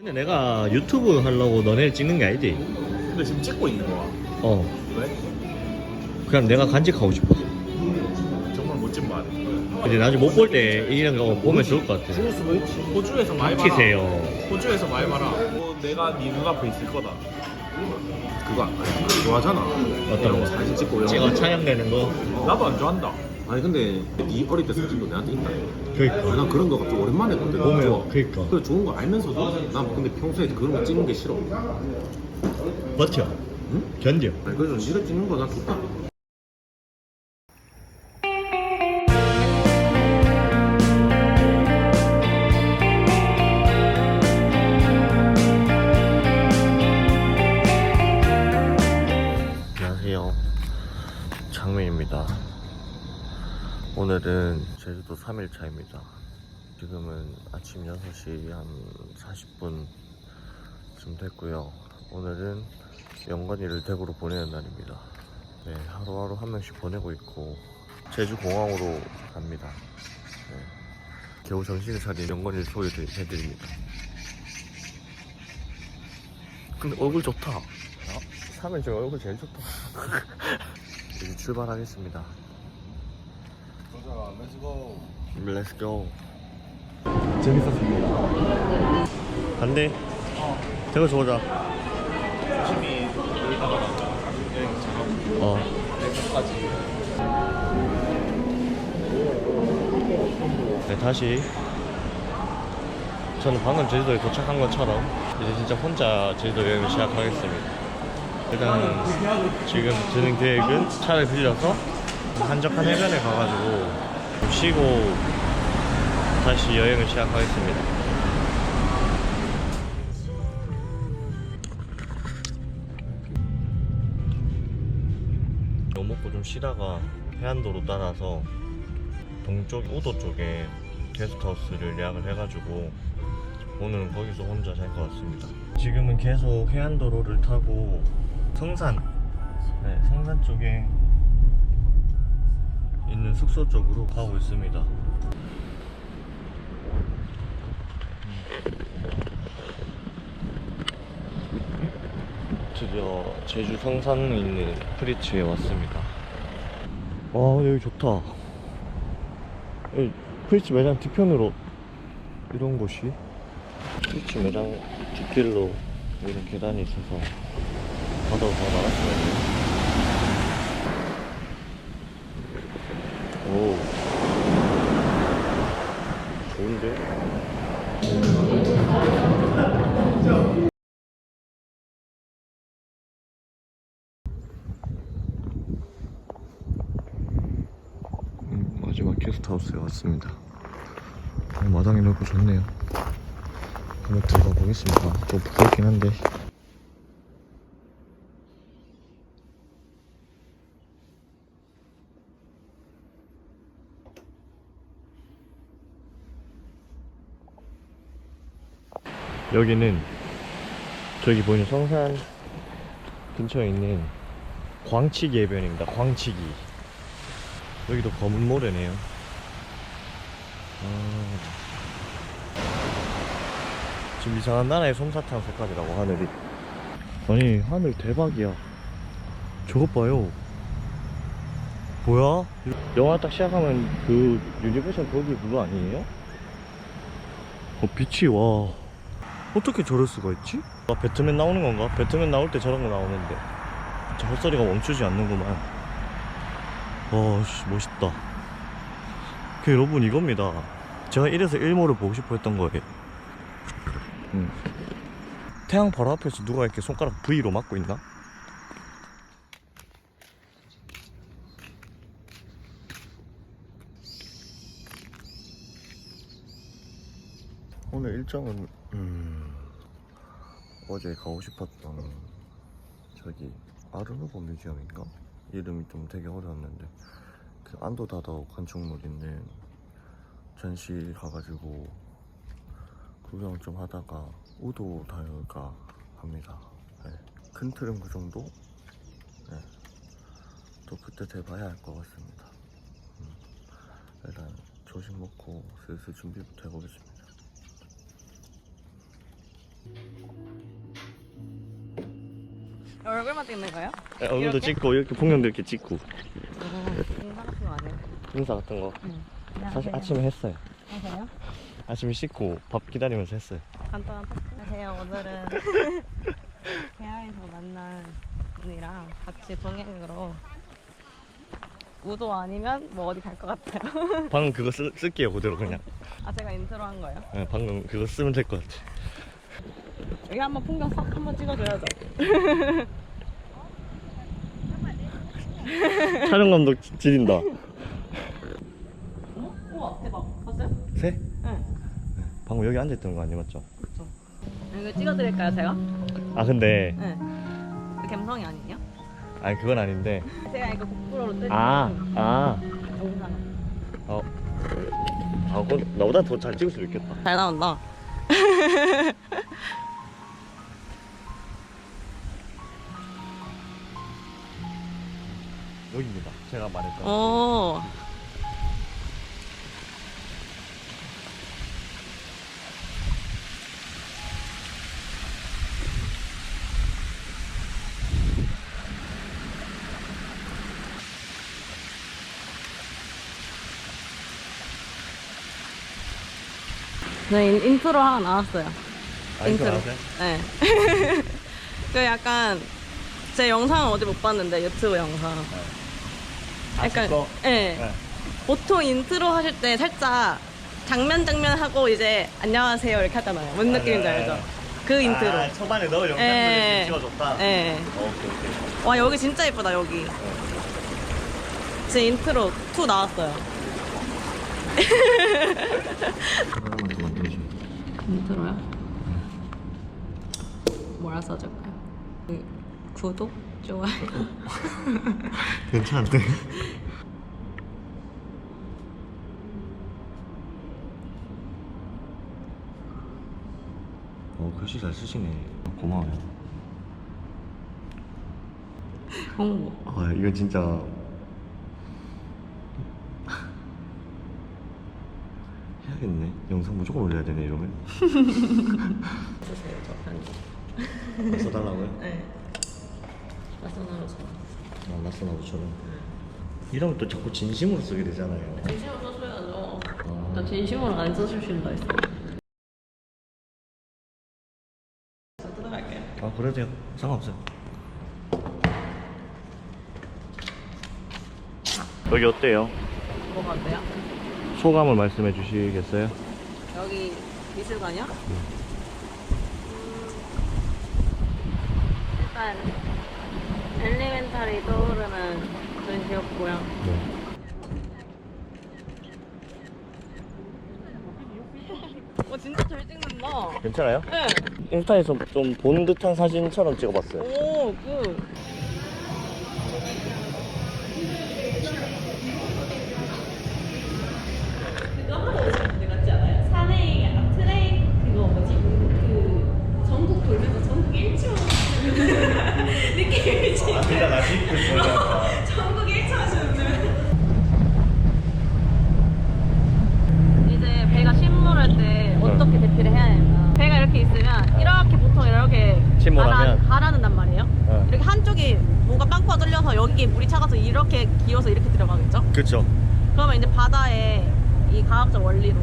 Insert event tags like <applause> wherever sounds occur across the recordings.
근데 내가 유튜브 하려고 너네 찍는 게 아니지? 근데 지금 찍고 있는 거야. 어 왜? 그냥 내가 간직하고 싶어 정말 멋진 말. 근데 나중에 못 볼 때 이런 거 보면 좋을 것 같아 수도 있지. 호주에서 많이 봐라. 키세요 호주에서 많이 봐라. 어, 내가 네 눈앞에 있을 거다. 그거 안 좋아하잖아. 어떤 이런 거? 거 사진 찍고 이런 찍어 거. 촬영되는 거 나도 안 좋아한다. 아니 근데 네 어릴 때 사진도 내한테 있다. 그니까 난 그런 거 갑자기 오랜만에 본데 너무 좋아. 그니까 그 좋은 거 알면서도 난 근데 평소에 그런 거 찍는 게 싫어. 버텨 응? 견뎌 아니 그래서 니가 찍는 거난 좋다. 오늘은 제주도 3일차입니다. 지금은 아침 6시 한 40분쯤 됐고요. 오늘은 영건이를 대구로 보내는 날입니다. 네, 하루하루 한 명씩 보내고 있고 제주공항으로 갑니다. 네, 겨우 정신을 차린 영건이를 소개해드립니다. 근데 얼굴 좋다. 어? 3일 저 얼굴 제일 좋다. <laughs> 이제 출발하겠습니다 가자, 렛츠고. Let's go 재밌었습니다. 간대 대구 좋자 열심히 놀다가 여행 잘하고 어 내일까지. 네, 다시 저는 방금 제주도에 도착한 것처럼 이제 진짜 혼자 제주도 여행을 시작하겠습니다 일단 지금 드는 계획은 차를 빌려서 한적한 해변에 가가지고 좀 쉬고 다시 여행을 시작하겠습니다 요 먹고 좀 쉬다가 해안도로 따라서 동쪽 우도 쪽에 게스트하우스를 예약을 해가지고 오늘은 거기서 혼자 잘 것 같습니다. 지금은 계속 해안도로를 타고 성산, 네, 성산 쪽에 있는 숙소 쪽으로 가고 있습니다. 드디어 제주 성산에 있는 프리츠에 왔습니다. 와 여기 좋다. 여기 프리츠 매장 뒤편으로 이런 곳이 프리츠 매장 뒷길로 이런 계단이 있어서 바다로 바로 나갔으면 돼요. 오 좋은데? 음, 마지막 게스트하우스에 왔습니다. 어, 마당이 넓고 좋네요. 한번 들어가 보겠습니다. 좀 부끄럽긴 한데. 여기는 저기 보이는 성산 근처에 있는 광치기 해변입니다. 광치기. 여기도 검은 모래네요. 아, 지금 이상한 나라의 솜사탕 색깔이라고 하늘이. 아니 하늘 대박이야. 저것 봐요. 뭐야? 영화 딱 시작하면 그 유니버셜 거기 그거 아니에요? 어 빛이 와. 어떻게 저럴 수가 있지? 아, 배트맨 나오는 건가? 배트맨 나올 때 저런 거 나오는데. 저 헛소리가 멈추지 않는구만. 와, 씨, 멋있다. 그 여러분 이겁니다. 제가 이래서 일몰을 보고 싶어 했던 거예요. 음. 태양 바로 앞에서 누가 이렇게 손가락 V로 막고 있나? 일정은 음, 어제 가고 싶었던 저기 아르노보 뮤지엄인가? 이름이 좀 되게 어려웠는데 그 안도다다오 건축물 있는 전시 가가지고 구경 좀 하다가 우도 다녀올까 합니다. 네. 큰 틀은 그 정도? 네. 또 그때 돼봐야 할 것 같습니다. 음. 일단 조식 먹고 슬슬 준비부터 해보겠습니다. 얼굴만 찍는 거예요? 네, 얼굴도 이렇게? 찍고 이렇게 풍경도 이렇게 찍고 인사 같은 거 안 해요? 인사 같은 거 응. 사실 아침에 했어요. 하세요? 아침에 씻고 밥 기다리면서 했어요. 간단한 토크. 안녕하세요. 오늘은 <laughs> 대하에서 만난 분이랑 같이 동행으로 우도 아니면 뭐 어디 갈 것 같아요. 방금 그거 쓸, 쓸게요 그대로 그냥. 아 제가 인트로 한 거예요? 네, 방금 그거 쓰면 될 것 같아. 여기 한번 풍경 싹 한번 찍어줘야죠. <laughs> 촬영 감독 지- 지린다. 어머? 우와 대박. 봤어요? 새? 응. 방금 여기 앉아 있던 거 아니 맞죠? 그렇죠. 이거 찍어드릴까요 제가? 아 근데 네. 그 감성이 아니에요? 아니 그건 아닌데. 제가 이거 고프로로 뜨는 아 아. 어. 아, 그건 나보다 더 잘 찍을 수도 있겠다. 잘 나온다. <laughs> 여기입니다. 제가 말했던. 오. 네, 인, 인트로 하나 나왔어요. 아, 이거 인트로. 나왔어요? 네. <laughs> 그 약간 제 영상은 어디 못 봤는데 유튜브 영상. 아, 약간? 예. 네. 보통 인트로 하실 때 살짝 장면 장면 하고 이제 안녕하세요 이렇게 하잖아요. 뭔 아, 느낌인지 네, 알죠? 네. 그 인트로. 아, 초반에 넣을 영상들을 예. 찍어줬다. 예. 어, 오케이 오케이. 와 여기 진짜 예쁘다 여기. 제 인트로 2 나왔어요. 인트로요? 뭐라 써줄까요? 그, 구독, 좋아요. <laughs> 괜찮은데? 어, 글씨 잘 쓰시네. 고마워요. 홍보. 아, 이거 진짜. 해야겠네. 영상 무조건 올려야 되네, 이러면. <laughs> 주세요 저 편지. <laughs> 써달라고요? 네. 저. 아, 낯선 아부처럼. 이러면 또 자꾸 진심으로 쓰게 되잖아요. 진심으로 써줘야죠. 아. 나 진심으로 안 써주신다 했어. 저 뜯어갈게요. 아, 그래도 돼요. 상관없어요. 여기 어때요? 뭐가 어때요? 소감을 말씀해 주시겠어요? 여기 미술관이요? 음, 일단 엘리멘탈이 떠오르는 전시였고요. 네. 와 진짜 잘 찍는다. 괜찮아요? 네. 인스타에서 좀 본 듯한 사진처럼 찍어봤어요. 오, 그. 그거 하고 오셨는데 같지 않아요? 산에 약간 트레인 그거 뭐지? 그 전국 돌면서 전국 1초 아, 진짜 나시 그 뭐냐. 전국 1초 하시는데 이제 배가 침몰할 때 어떻게 대피를 해야 되나 배가 이렇게 있으면 이렇게 보통 이렇게 침몰하면? 가라, 가라는단 말이에요 네. 이렇게 한쪽이 뭔가 빵꾸가 뚫려서 여기에 물이 차가서 이렇게 기어서 이렇게 들어가겠죠 그쵸. 그러면 이제 바다에 이 과학적 원리로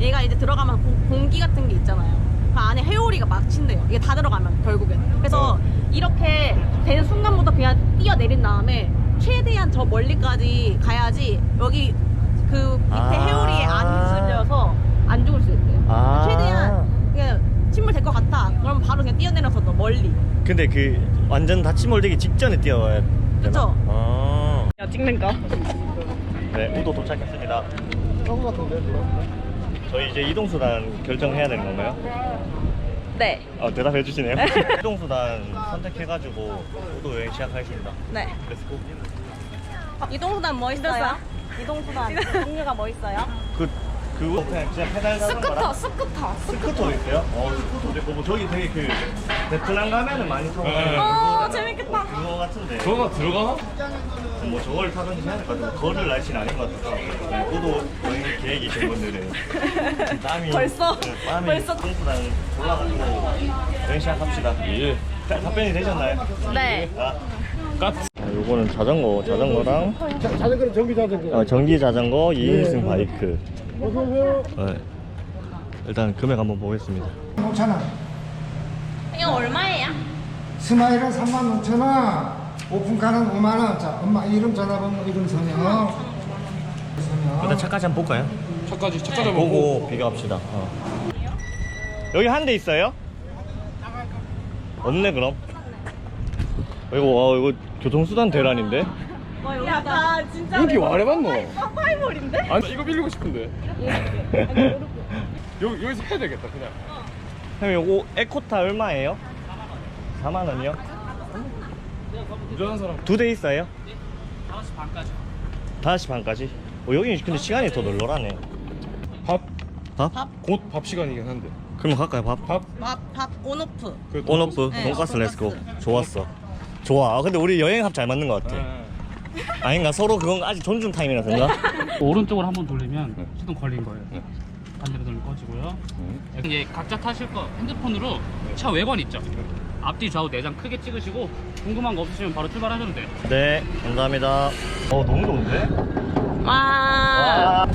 얘가 이제 들어가면 공- 공기 같은 게 있잖아요. 그 안에 해오리가 막힌대요. 이게 다 들어가면 결국엔. 그래서 이렇게 되는 순간부터 그냥 뛰어내린 다음에 최대한 저 멀리까지 가야지 여기 그 밑에 아. 해오리에 안 휩쓸려서 안 죽을 수 있대요. 아. 최대한 그냥 침몰 될 것 같아. 그럼 바로 그냥 뛰어내려서 더 멀리. 근데 그 완전 다 침몰되기 직전에 뛰어야 되나? 그쵸. 아. 야 찍는 거. 네, 우도 도착했습니다. 저희 이제 이동수단 결정해야 되는 건가요? 네. 어, 대답해 주시네요. <laughs> 이동수단 선택해가지고 우도 여행 시작하겠습니다. 네. 렛츠고. 이동수단 뭐 있어요? 이동수단 <laughs> 종류가 뭐 있어요? 그, 그거 그냥 진짜 페달 가는 거랑 스쿠터. 스쿠터 있어요? 어, 스쿠터 있고 뭐 저기 되게 그 베트남 가면은 많이 타고 네. 가는 어. 재밌겠다. 그거 같은데. 저거 들어가나? 뭐 저걸 타든지 해야 될 것 같아요. 걸을 날씨는 아닌 것 같아서. 네, 우도 여행 계획이신 분들은 <laughs> 땀이 벌써? 네, 땀이 벌써? 똥수단 올라가지고 여행 시작합시다. 예. 자, 답변이 되셨나요? 네. 아, 까. 아, 요거는 자전거, 자전거랑 자전거는 전기 자전거. 어, 전기 자전거 2인승 바이크. 네. 일단 금액 한번 보겠습니다. 5천 원. 이거 얼마예요? 스마일은 3만 5천 원. 오픈카는 5만 원. 자, 엄마 이름 전화번호 이름 선영. 일단 차까지 한번 볼까요? 차까지 차까지 보고 비교합시다. 어. 여기 한 대 있어요? 없네 그럼. 이거 와 이거 교통수단 대란인데? 와 여기 약간 진짜 여기 와래 봤노? 파이볼인데? 아니 이거 빌리고 싶은데. 여기 여기서 해야 되겠다 그냥. 형 요거 에코타 얼마예요? 4만 원이요? 운전하는 사람 두 대 있어요? 5시 반까지. 5시 반까지? 어, 여기 근데 시간이 더 널널하네. 밥. 밥? 곧 밥 시간이긴 한데. 그럼 갈까요 밥? 밥. 밥, 밥 온오프 그 온오프 네, 돈가스 렛츠고. 좋았어 좋아 아, 근데 우리 여행 합 잘 맞는 것 같아 네. 아닌가 서로 그건 아직 존중 타임이라서인가? <laughs> 오른쪽으로 한 번 돌리면 네. 시동 걸린 거예요. 네. 반대로 돌리면 꺼지고요. 음. 이제 각자 타실 거 핸드폰으로 차 외관 있죠. 앞뒤 좌우 내장 크게 찍으시고 궁금한 거 없으시면 바로 출발하셔도 돼요. 네 감사합니다 어 너무 좋은데? 와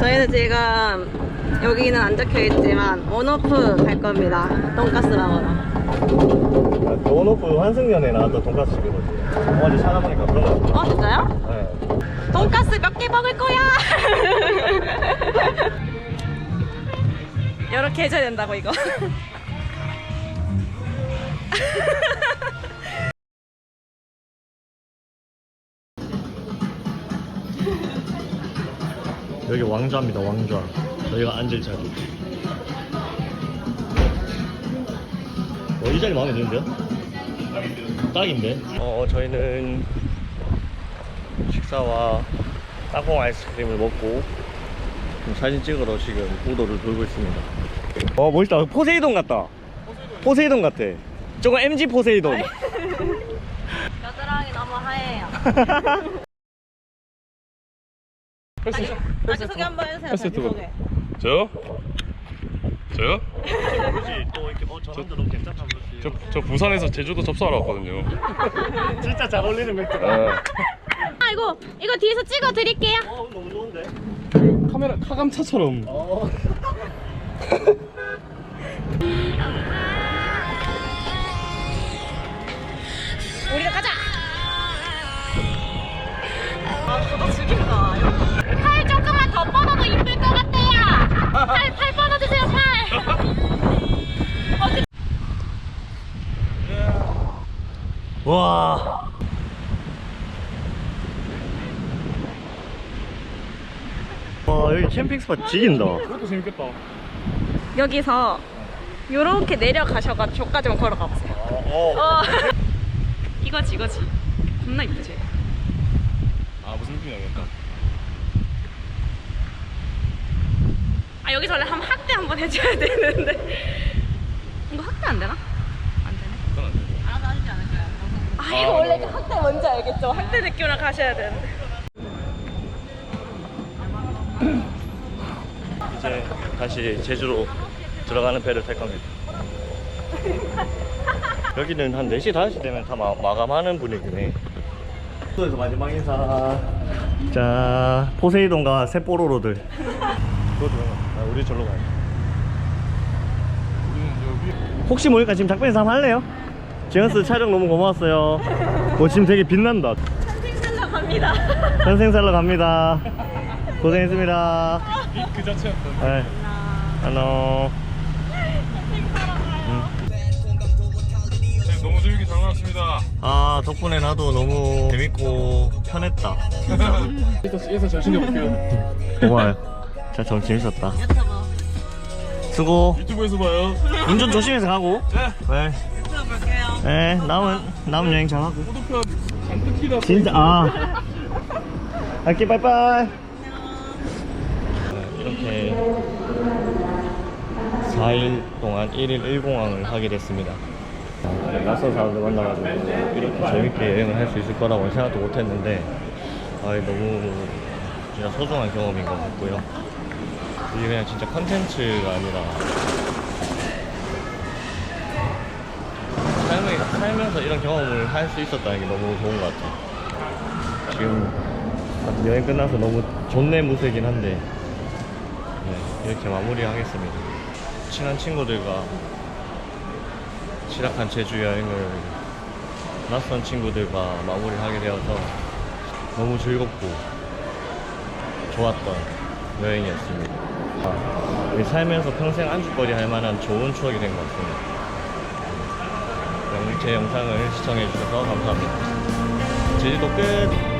저희는 지금 여기는 안 적혀 있지만 온오프 갈 겁니다 돈가스 먹으러 아, 온오프 환승연에 나왔던 돈가스 집이거든요 어제 찾아보니까 그런 거 같아요 어 진짜요? 네. 돈가스 몇 개 먹을 거야? <laughs> 이렇게 해줘야 된다고 이거 <laughs> 여기 왕좌입니다 왕좌 저희가 앉을 자리 어, 이 자리 마음에 드는데요? 딱인데? 어 저희는 식사와 땅콩 아이스크림을 먹고 사진 찍으러 지금 우도를 돌고 있습니다. 어 멋있다. 포세이돈 같다. 포세이돈 같아. 저거 MG 포세이돈. <laughs> 겨드랑이 너무 하얘요. 다시 소개 한번 해주세요. 자기소개. 저요? 저요? 그렇지 또 이렇게 어 저런 데도 괜찮다 그러지 저, 저 부산에서 제주도 접수하러 왔거든요. <laughs> 진짜 잘 어울리는 멘트다 네. 아 이거 이거 뒤에서 찍어 드릴게요 어 너무 좋은데 그 카메라 카감차처럼. 어 스팟 지긴다. 그것도 재밌겠다. 여기서 요렇게 내려가셔가지고 저까지만 걸어가 보세요 어. 어. <laughs> 이거지 이거지 겁나 이쁘지 아 무슨 느낌이냐겠다. 아 여기서 원래 한번 학대 한번 해줘야 되는데 이거 학대 안 되나? 안 되네 그건 안 돼. 아 이거 원래 그 학대 뭔지 알겠죠? 학대 느낌으로 가셔야 되는데 이제 다시 제주로 들어가는 배를 탈 겁니다. 여기는 한 4시, 5시 되면 다 마, 마감하는 분위기네. 숙소에서 마지막 인사. 자, 포세이돈과 세뽀로로들. 그거 들어가. 아, 우리 절로 가요. 혹시 모르니까 지금 작별 인사 한번 할래요? 지현스 촬영 너무 고마웠어요. 오, 지금 되게 빛난다. 생살러 갑니다 현생살러 갑니다. 고생했습니다. 그 자체였다. 네. 안녕. 네, 너무 재밌게 잘 놀았습니다. 아 덕분에 나도 너무 재밌고 편했다. 일단 잘 챙겨볼게요. 고마워요. 자, 정 재밌었다. 수고. 유튜브에서 봐요. 운전 조심해서 가고. 네. 들어볼게요 네. 남은 남은 여행 잘 하고. 포도편 잔뜩 키다. 진짜 아. 갈게 빠이빠이. 이렇게 4일 동안 1일 1공항을 하게 됐습니다. 네, 낯선 사람들 만나가지고 이렇게 재밌게 여행을 할 수 있을 거라고 생각도 못 했는데 아, 너무 진짜 소중한 경험인 것 같고요. 이게 그냥 진짜 컨텐츠가 아니라 살면서 이런 경험을 할 수 있었다는 게 너무 좋은 것 같아요. 지금 여행 끝나서 너무 존내 무세긴 한데 네, 이렇게 마무리하겠습니다. 친한 친구들과 시작한 제주 여행을 낯선 친구들과 마무리하게 되어서 너무 즐겁고 좋았던 여행이었습니다. 아, 살면서 평생 안주거리 할 만한 좋은 추억이 된 것 같습니다. 그럼 제 영상을 시청해주셔서 감사합니다. 제주도 끝!